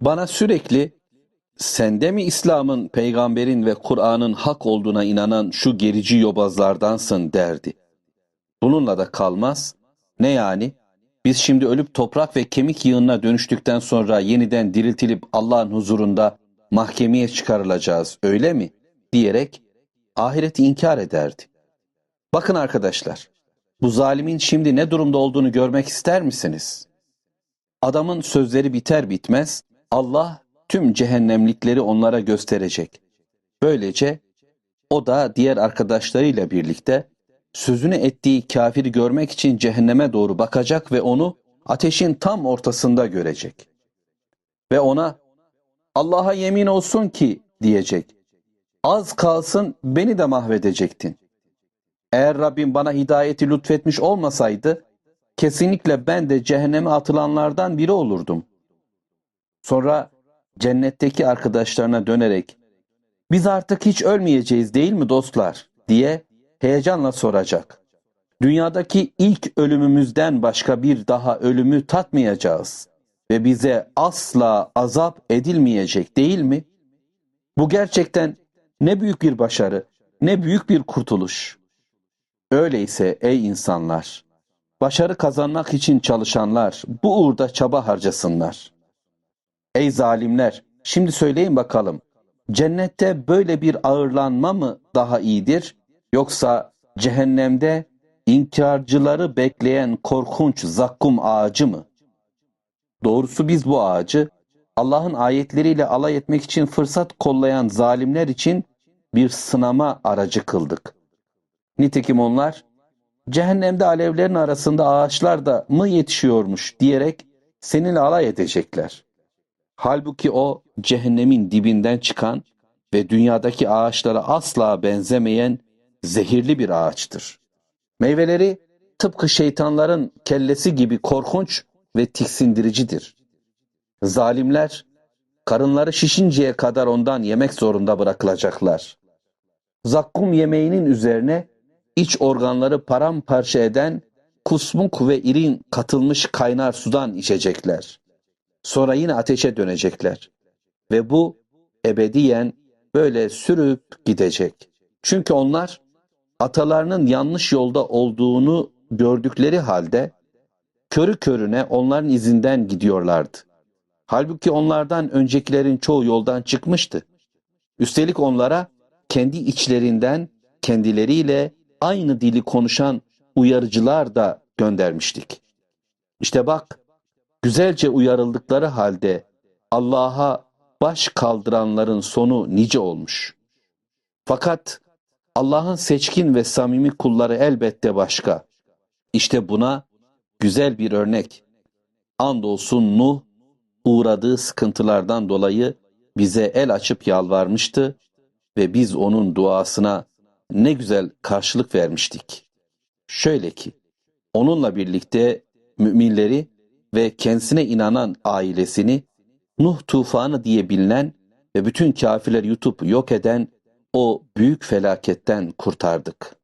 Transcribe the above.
Bana sürekli sende mi İslam'ın, peygamberin ve Kur'an'ın hak olduğuna inanan şu gerici yobazlardansın derdi. Bununla da kalmaz. Ne yani? Biz şimdi ölüp toprak ve kemik yığınına dönüştükten sonra yeniden diriltilip Allah'ın huzurunda mahkemeye çıkarılacağız öyle mi? diyerek ahireti inkar ederdi. Bakın arkadaşlar, bu zalimin şimdi ne durumda olduğunu görmek ister misiniz? Adamın sözleri biter bitmez Allah tüm cehennemlikleri onlara gösterecek. Böylece o da diğer arkadaşlarıyla birlikte sözünü ettiği kafiri görmek için cehenneme doğru bakacak ve onu ateşin tam ortasında görecek. Ve ona Allah'a yemin olsun ki diyecek. Az kalsın beni de mahvedecektin. Eğer Rabbim bana hidayeti lütfetmiş olmasaydı kesinlikle ben de cehenneme atılanlardan biri olurdum. Sonra cennetteki arkadaşlarına dönerek biz artık hiç ölmeyeceğiz değil mi dostlar diye heyecanla soracak. Dünyadaki ilk ölümümüzden başka bir daha ölümü tatmayacağız ve bize asla azap edilmeyecek değil mi? Bu gerçekten ne büyük bir başarı, ne büyük bir kurtuluş. Öyleyse ey insanlar, başarı kazanmak için çalışanlar bu uğurda çaba harcasınlar. Ey zalimler, şimdi söyleyin bakalım, cennette böyle bir ağırlanma mı daha iyidir, yoksa cehennemde inkarcıları bekleyen korkunç zakkum ağacı mı? Doğrusu biz bu ağacı Allah'ın ayetleriyle alay etmek için fırsat kollayan zalimler için bir sınama aracı kıldık. Nitekim onlar cehennemde alevlerin arasında ağaçlar da mı yetişiyormuş diyerek seninle alay edecekler. Halbuki o cehennemin dibinden çıkan ve dünyadaki ağaçlara asla benzemeyen zehirli bir ağaçtır. Meyveleri tıpkı şeytanların kellesi gibi korkunç ve tiksindiricidir. Zalimler karınları şişinceye kadar ondan yemek zorunda bırakılacaklar. Zakkum yemeğinin üzerine iç organları paramparça eden kusmuk ve irin katılmış kaynar sudan içecekler. Sonra yine ateşe dönecekler. Ve bu ebediyen böyle sürüp gidecek. Çünkü onlar atalarının yanlış yolda olduğunu gördükleri halde körü körüne onların izinden gidiyorlardı. Halbuki onlardan öncekilerin çoğu yoldan çıkmıştı. Üstelik onlara kendi içlerinden kendileriyle aynı dili konuşan uyarıcılar da göndermiştik. İşte bak, güzelce uyarıldıkları halde Allah'a baş kaldıranların sonu nice olmuş. Fakat Allah'ın seçkin ve samimi kulları elbette başka. İşte buna güzel bir örnek. Andolsun Nuh uğradığı sıkıntılardan dolayı bize el açıp yalvarmıştı ve biz onun duasına ne güzel karşılık vermiştik. Şöyle ki, onunla birlikte müminleri ve kendisine inanan ailesini Nuh tufanı diye bilinen ve bütün kafirler yutup yok eden o büyük felaketten kurtardık.